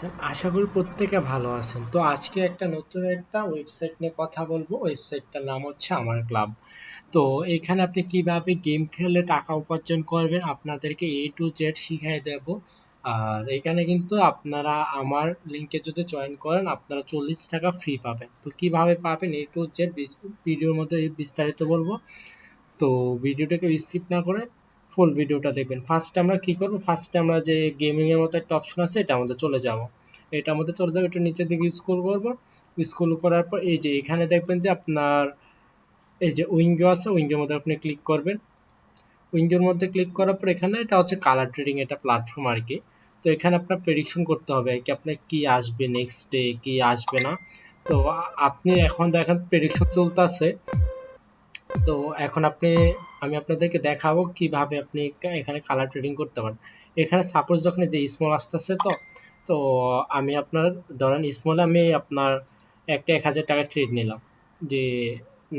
আছেন? আশা করি প্রত্যেকে ভালো আছেন। তো আজকে একটা নতুন একটা ওয়েবসাইট নিয়ে কথা বলব। ওয়েবসাইটটার নাম হচ্ছে আমার ক্লাব। তো এখানে আপনি কীভাবে গেম খেলে টাকা উপার্জন করবেন আপনাদেরকে এ টু জেড শিখাই দেব। আর এখানে কিন্তু আপনারা আমার লিঙ্কে যদি জয়েন করেন, আপনারা ৳৪০ ফ্রি পাবেন। তো কীভাবে পাবেন এ টু জেড ভিডিওর মধ্যে বিস্তারিত বলব। তো ভিডিওটাকে স্কিপ না করে ফুল ভিডিওটা দেখবেন। ফার্স্টে আমরা কি করব ফার্স্টে আমরা যে গেমিংয়ের মতো একটা অপশন আছে, এটা মধ্যে চলে যাব। এটা আমাদের চলে যাব একটু নিচের দিকে স্ক্রল করব স্ক্রল করার পর এই যে এখানে দেখবেন যে আপনার এই যে উইন্ডো আছে উইন্ডোর মধ্যে আপনি ক্লিক করবেন। উইন্ডোর মধ্যে ক্লিক করার পর এখানে এটা হচ্ছে কালার ট্রেডিং এটা প্ল্যাটফর্ম আর কি। তো এখানে আপনার প্রেডিকশন করতে হবে আর কি, আপনার কি আসবে নেক্সট ডে কি আসবে না। তো আপনি এখন দেখেন প্রেডিকশন চলতেছে। তো এখন আপনি আমি আপনাদেরকে দেখাবো কীভাবে আপনি এখানে কালার ট্রেডিং করতে পারেন। এখানে সাপোজ যখন যে স্মল আসতেছে তো, তো আমি আপনার ধরেন স্মলে আমি আপনার একটা ৳১,০০০ ট্রেড নিলাম। যে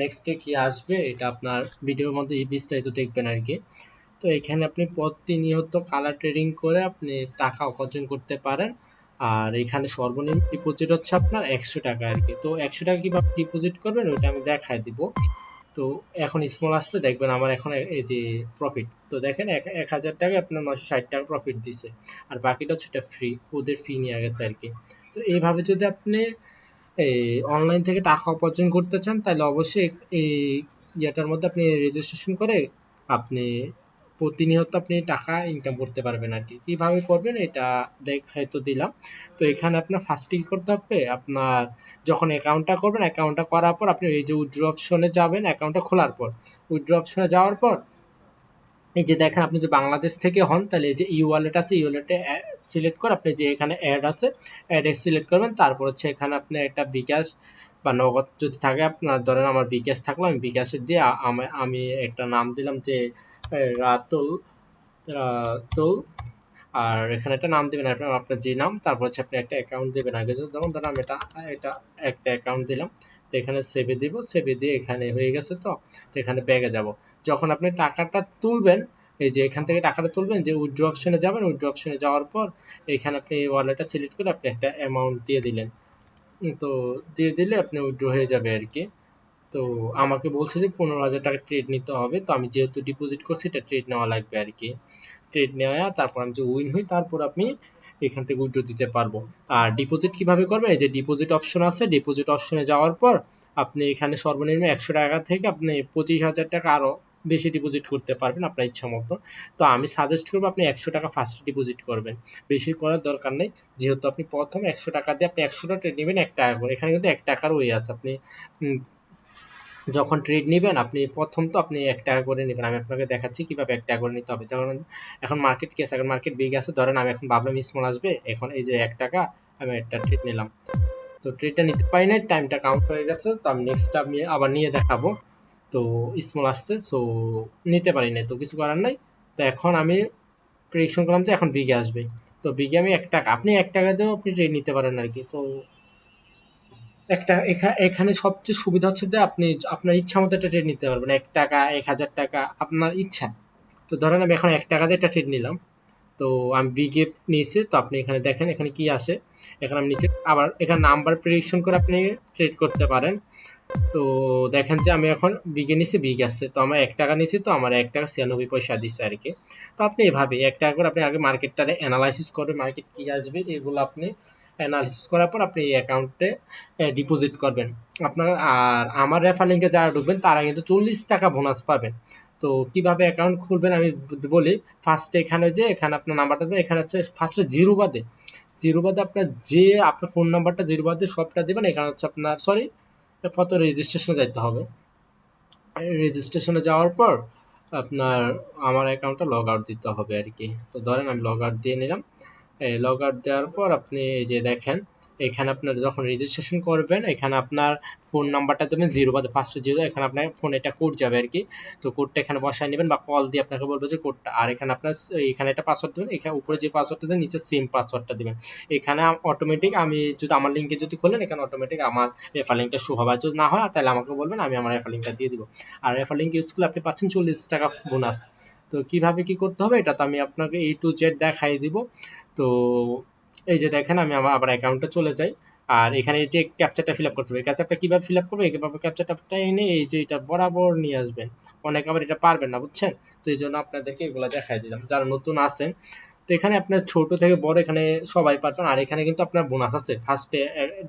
নেক্সট ডে কি আসবে এটা আপনার ভিডিওর মধ্যে বিস্তারিত দেখবেন আর কি। তো এখানে আপনি প্রতিনিয়ত কালার ট্রেডিং করে আপনি টাকা উপার্জন করতে পারেন। আর এখানে সর্বনিম্ন ডিপোজিট হচ্ছে আপনার ৳১০০ আর কি। তো ৳১০০ কীভাবে ডিপোজিট করবেন ওইটা আমি দেখায় দিব। তো এখন স্মল আসছে দেখবেন আমার এখন এই যে প্রফিট। তো দেখেন এক ৳১,০০০ আপনার ৳৯৬০ প্রফিট দিছে। আর বাকিটা হচ্ছে এটা ফ্রি। ওদের ফি নিয়ে গেছে আর কি। তো এইভাবে যদি আপনি অনলাইন থেকে টাকা উপার্জন করতে চান তাহলে অবশ্যই এই ইয়েটার মধ্যে আপনি রেজিস্ট্রেশন করে আপনি প্রতিনিয়ত আপনি টাকা ইনকাম করতে পারবেন আর কি। কীভাবে করবেন এটা দেখাই তো দিলাম। তো এখানে আপনার ফার্স্টে কি করতে হবে? আপনার যখন অ্যাকাউন্টটা করবেন অ্যাকাউন্টটা করার পর আপনি এই যে উইথড্র অপশনে যাবেন অ্যাকাউন্টটা খোলার পর। উইথড্র অপশনে যাওয়ার পর, এই যে দেখেন আপনি যে বাংলাদেশ থেকে হন, তাহলে এই যে ই ওয়ালেট আছে ই ওয়ালেটে সিলেক্ট করে আপনি যে এখানে অ্যাড আছে অ্যাডে সিলেক্ট করবেন। তারপর হচ্ছে এখানে আপনি একটা বিকাশ বা নগদ যদি থাকে, আপনার ধরেন আমার বিকাশ থাকল, আমি বিকাশে দিয়ে আমি একটা নাম দিলাম যে রাতুল রাতুল। আর এখানে একটা নাম দিবেন, আপনার আপনার যে নাম, তারপর হচ্ছে আপনি একটা অ্যাকাউন্ট দিবেন। আগে যেমন ধরেন আমি এটা এটা একটা অ্যাকাউন্ট দিলাম, তো এখানে সেভে দিব সেভে দিয়ে এখানে হয়ে গেছে তো তো এখানে ব্যাগে যাব। যখন আপনি টাকাটা তুলবেন, এই যে এখান থেকে টাকাটা তুলবেন, যে উইথড্র অপশনে যাবেন উইথড্র অপশনে যাওয়ার পর, এখানে আপনি ওয়ালেটটা সিলেক্ট করে আপনি একটা অ্যামাউন্ট দিয়ে দিলেন। তো দিয়ে দিলে আপনি উইথড্র হয়ে যাবে আর কি। তো আমাকে বলছে যে পনেরো হাজার টাকা ট্রেড নিতে হবে। তো আমি যেহেতু ডিপোজিট করছি, এটা ট্রেড নেওয়া লাগবে আর কি। ট্রেড নেওয়া, তারপর আমি যে উইন হই, তারপর আপনি এখান থেকে উইথড্র দিতে পারব। আর ডিপোজিট কীভাবে করবেন? এই যে ডিপোজিট অপশন আছে ডিপোজিট অপশনে যাওয়ার পর আপনি এখানে সর্বনিম্ন একশো টাকা থেকে আপনি পঁচিশ হাজার টাকা আরও বেশি ডিপোজিট করতে পারবেন আপনার ইচ্ছা মতো। তো আমি সাজেস্ট করব আপনি একশো টাকা ফার্স্টে ডিপোজিট করবেন। বেশি করার দরকার নেই। যেহেতু আপনি প্রথম একশো টাকা দিয়ে আপনি একশোটা ট্রেড নেবেন, এক টাকা করে। এখানে কিন্তু এক টাকার ওই আছে। আপনি যখন ট্রেড নেবেন, আপনি প্রথম তো আপনি এক টাকা করে নেবেন। আমি আপনাকে দেখাচ্ছি কীভাবে এক টাকা করে নিতে হবে। যখন এখন মার্কেট কেস এখন মার্কেট বিগ আছে। ধরেন আমি এখন ভাবলাম স্মল আসবে। এখন এই যে এক টাকা, আমি একটা ট্রেড নিলাম। তো ট্রেডটা নিতে পারি না টাইমটা কাউন্ট হয়ে গেছে। তো আমি নেক্সট আমি আবার নিয়ে দেখাবো। তো স্মল আসছে সো নিতে পারি না তো কিছু করার নাই। তো এখন আমি প্রেডিকশন করলাম যে এখন বিগে আসবে। তো বিগে আমি এক টাকা, আপনি এক টাকা দিয়েও আপনি ট্রেড নিতে পারেন আর কি। তো একটা এখানে সবচেয়ে সুবিধা হচ্ছে যে আপনি আপনার ইচ্ছা মতো একটা ট্রেড নিতে পারবেন। এক টাকা, এক হাজার টাকা, আপনার ইচ্ছা। তো ধরেন আমি এখন এক টাকা দিয়ে একটা ট্রেড নিলাম। তো আমি বিগে নিয়েছি, তো আপনি এখানে দেখেন, এখানে কি আসে? এখানে আমি নিচে আবার এখানে নাম্বার প্রেডিকশন করে আপনি ট্রেড করতে পারেন। তো দেখেন যে আমি এখন বিগে নিছি বিগ আসছে। তো আমার এক টাকা নিছি, তো আমার এক টাকা ছিয়ানব্বই পয়সা দিচ্ছে আর কি। তো আপনি এভাবে এক টাকা করে আপনি আগে মার্কেটটারে অ্যানালাইসিস করবেন মার্কেট কী আসবে, এগুলো আপনি অ্যানালিসিস করার পর আপনি এই অ্যাকাউন্টে ডিপোজিট করবেন। আপনার, আর আমার রেফার লিঙ্কে যারা ঢুকবেন, তারা কিন্তু চল্লিশ টাকা বোনাস পাবেন। তো কীভাবে অ্যাকাউন্ট খুলবেন আমি বলি ফার্স্টে এখানে যে, এখানে আপনার নাম্বারটা দেবেন, এখানে হচ্ছে ফার্স্টে জিরো বাদে জিরো বাদে আপনার যে, আপনার ফোন নাম্বারটা জিরো বাদে সবটা দেবেন, এখানে হচ্ছে আপনার সরি কত রেজিস্ট্রেশনে যাইতে হবে। রেজিস্ট্রেশনে যাওয়ার পর আপনার, আমার অ্যাকাউন্টটা লগ আউট দিতে হবে আর কি তো ধরেন আমি লগ আউট দিয়ে নিলাম। লগ আউট দেওয়ার পর আপনি এই যে দেখেন, এখানে আপনার যখন রেজিস্ট্রেশন করবেন, এখানে আপনার ফোন নাম্বারটা দেবেন জিরো বা ফার্স্টে জিরো এখানে আপনার ফোনে একটা কোড যাবে আর কি। তো কোডটা এখানে বসায় নেবেন বা কল দিয়ে আপনাকে বলব যে কোডটা আর এখানে আপনার এখানে একটা পাসওয়ার্ড দেবেন, এখানে উপরে যে পাসওয়ার্ডটা দেবেন নিচে সেম পাসওয়ার্ডটা দেবেন। এখানে অটোমেটিক আমি যদি আমার লিঙ্কে যদি খোলেন, এখানে অটোমেটিক আমার রেফার লিঙ্কটা শো হবে। যদি না হয়, তাহলে আমাকে বলবেন, আমি আমার রেফার লিঙ্কটা দিয়ে দিব। আর রেফার লিঙ্ক ইউজ করলে আপনি পাচ্ছেন চল্লিশ টাকা বোনাস তো কীভাবে কি করতে হবে এটা তো আমি আপনাকে এই টু জেড দেখাই দিব। তো এই যে দেখেন আমি আমার আবার অ্যাকাউন্টে চলে যাই। আর এখানে এই যে ক্যাপচারটা ফিল আপ করতে হবে ক্যাপচারটা কীভাবে ফিল আপ করবে? এইভাবে ক্যাপচারটা এনে এই যে এটা বরাবর নিয়ে আসবেন। অনেকে আবার এটা পারবেন না, বুঝছেন? তো এই জন্য আপনাদেরকে এগুলো দেখাই দিলাম। যারা নতুন আছেন, তো এখানে আপনার ছোট থেকে বড় এখানে সবাই পারবেন। আর এখানে কিন্তু আপনার বোনাস আছে। ফার্স্টে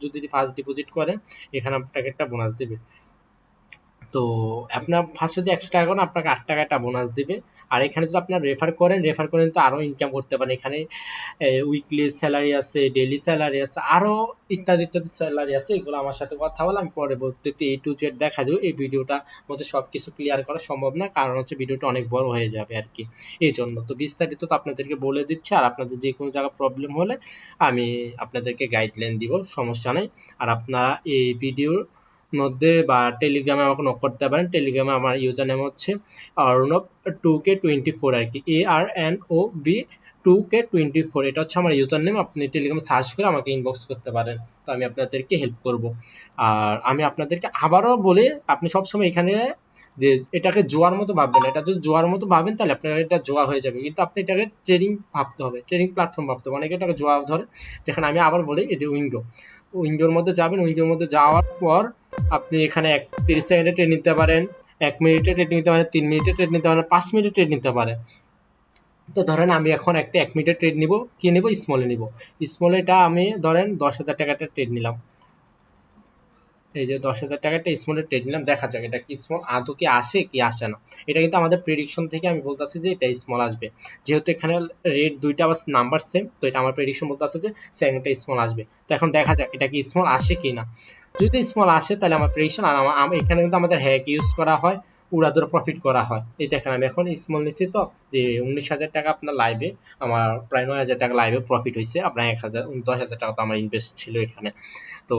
যদি ফার্স্ট ডিপোজিট করেন, এখানে আপনাকে একটা বোনাস দিবে। তো আপনার ফার্স্ট যদি একশো টাকা করেন, আপনাকে আট টাকা একটা বোনাস দিবে। আর এখানে যদি আপনার রেফার করেন রেফার করেন তো আরও ইনকাম করতে পারেন। এখানে উইকলি স্যালারি আছে ডেলি স্যালারি আছে আরও ইত্যাদি ইত্যাদি স্যালারি আছে। এগুলো আমার সাথে কথা বলে আমি পরবর্তীতে এ টু জেড দেখা দেবো। এই ভিডিওটা মধ্যে সব কিছু ক্লিয়ার করা সম্ভব না, কারণ হচ্ছে ভিডিওটা অনেক বড় হয়ে যাবে আর কি। এই জন্য তো বিস্তারিত তো আপনাদেরকে বলে দিচ্ছি, আর আপনাদের যে কোনো জায়গায় প্রবলেম হলে আমি আপনাদেরকে গাইডলাইন দিব, সমস্যা নেই। আর আপনারা এই ভিডিওর মধ্যে বা টেলিগ্রামে আমাকে নক করতে পারেন। টেলিগ্রামে আমার ইউজার নেম হচ্ছে Arnab two K twenty four আর কি। A R N O B two K twenty four এটা হচ্ছে আমার ইউজার নেম আপনি টেলিগ্রামে সার্চ করে আমাকে ইনবক্স করতে পারেন। তো আমি আপনাদেরকে হেল্প করব। আর আমি আপনাদেরকে আবারও বলি, আপনি সবসময় এখানে যে এটাকে জোয়ার মতো ভাববেন এটা যদি জোয়ার মতো ভাবেন, তাহলে আপনার এটা জোয়া হয়ে যাবে। কিন্তু আপনি এটাকে ট্রেডিং ভাবতে হবে। ট্রেডিং প্ল্যাটফর্ম ভাবতে হবে। অনেকে এটাকে জোয়া ধরে। যেখানে আমি আবার বলি, এই যে উইন্ডো উইন্ডোর মধ্যে যাবেন, উইন্ডোর মধ্যে যাওয়ার পর আপনি এখানে এক তিরিশ সেকেন্ডে ট্রেন নিতে পারেন, এক মিনিটে ট্রেন নিতে পারেন, তিন মিনিটে ট্রেড নিতে পারেন, পাঁচ মিনিটে ট্রেন নিতে পারেন। তো ধরেন আমি এখন একটা এক মিনিটের ট্রেন নিব, কী নেব? স্মলে নিব। স্মলেটা আমি ধরেন দশ হাজার টাকাটা ট্রেন নিলাম। এই যে দশ হাজার টাকাটা স্মলের ট্রেড নিলাম, দেখা যাক এটা কি স্মল আদৌ কি আসে কি আসে না। এটা কিন্তু আমাদের প্রেডিকশন থেকে আমি বলতেছি যে এটা স্মল আসবে। যেহেতু এখানে রেট দুইটা আবার নাম্বার সেম তো এটা আমার প্রেডিকশন বলতে আছে যে সেকেন্ডটা স্মল আসবে। তো এখন দেখা যাক এটা কি স্মল আসে কি না যদি স্মল আসে তাহলে আমার প্রেডিকশন আর আমার এখানে কিন্তু আমাদের হ্যাক ইউজ করা হয়। উড়াদুরা প্রফিট করা হয়। এই দেখেন আমি এখন স্মল নিচ্ছি তো, যে উনিশ হাজার টাকা আপনার লাইভে আমার প্রায় নয় হাজার টাকা লাইভে প্রফিট হয়েছে আপনার এক হাজার দশ হাজার টাকা তো আমার ইনভেস্ট ছিল এখানে। তো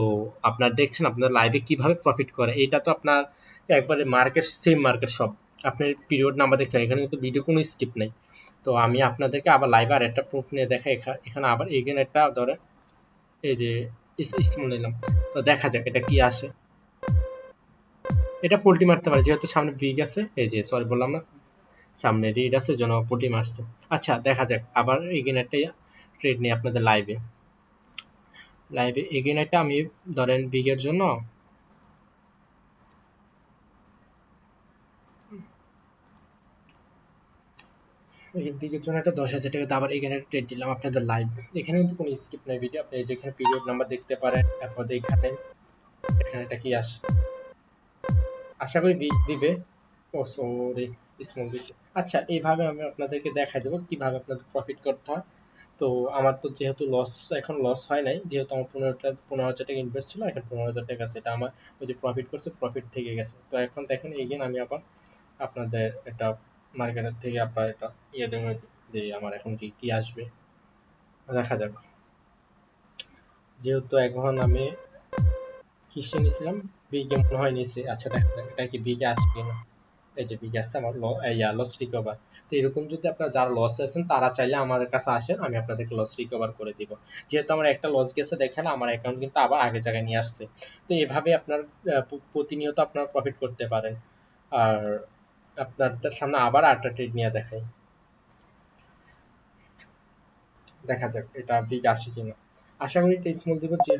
আপনার দেখছেন আপনার লাইভে কীভাবে প্রফিট করে? এটা তো আপনার একবারে মার্কেট সেম মার্কেট সব। আপনার পিরিয়ড নাম্বার দেখছেন, এখানে কিন্তু ভিডিও কোনো স্কিপ নেই। তো আমি আপনাদেরকে আবার লাইভে আর একটা প্রুফ নিয়ে দেখা এখানে আবার এগেন একটা ধরে এই যে স্মল নিলাম। তো দেখা যাক এটা কি আসে। এটা পোল্ট্রি মারতে পারে, যেহেতু সামনে বিগ আছে। এই যে সরি বললাম না। সামনে রিড আছে, যেন পোল্ট্রি মারছে। আচ্ছা দেখা যাক। আবার এগেন একটা ট্রেড নিই আপনাদের লাইভে লাইভে এগেন একটা আমি, ধরেন বিগের জন্য বিগের জন্য একটা দশ হাজার টাকা আবার এখানে একটা ট্রেড দিলাম আপনাদের লাইভ এখানে কিন্তু কোনো ভিডিও আপনি যেখানে পিরিয়ড নাম্বার দেখতে পারেন, তারপর এখানে এখানে এটা কি আসে। আশা করি দিবে। ও সরি স্মল দিছে আচ্ছা এইভাবে আমি আপনাদেরকে দেখাই দেবো কীভাবে আপনাদের প্রফিট করতে হয়। তো আমার তো যেহেতু লস এখন লস হয় নাই, যেহেতু আমার পনেরোটা, পনেরো হাজার টাকা ইনভেস্ট ছিল, এখন পনেরো হাজার টাকা আছে, এটা আমার ওই যে প্রফিট করছে প্রফিট থেকে গেছে। তো এখন দেখেন এগেন আমি আবার আপনাদের একটা মার্কেটের থেকে আপনার এটা ইয়ে দেবো যে আমার এখন কি, কী আসবে। দেখা যাক। যেহেতু এখন আমি কিসে নিয়েছিলাম? বিগে মনে হয় নিয়েছি আচ্ছা দেখা যাক এটা কি বিগে আসবে কিনা? এই যে বিগে আসছে আমার ইয়া লস রিকভার তো এরকম যদি আপনার যারা লস আছেন, তারা চাইলে আমাদের কাছে আসেন, আমি আপনাদেরকে লস রিকভার করে দিব। যেহেতু আমার একটা লস গেছে, দেখেন, আমার অ্যাকাউন্ট কিন্তু আবার আগে জায়গায় নিয়ে আসছে। তো এভাবে আপনার প্রতিনিয়ত আপনার প্রফিট করতে পারেন। আর আপনাদের সামনে আবার আটটা ট্রেড নিয়ে দেখাই। দেখা যাক, এটা বিগ আসে কিনা। আশা করি এটা স্মল দিব, যে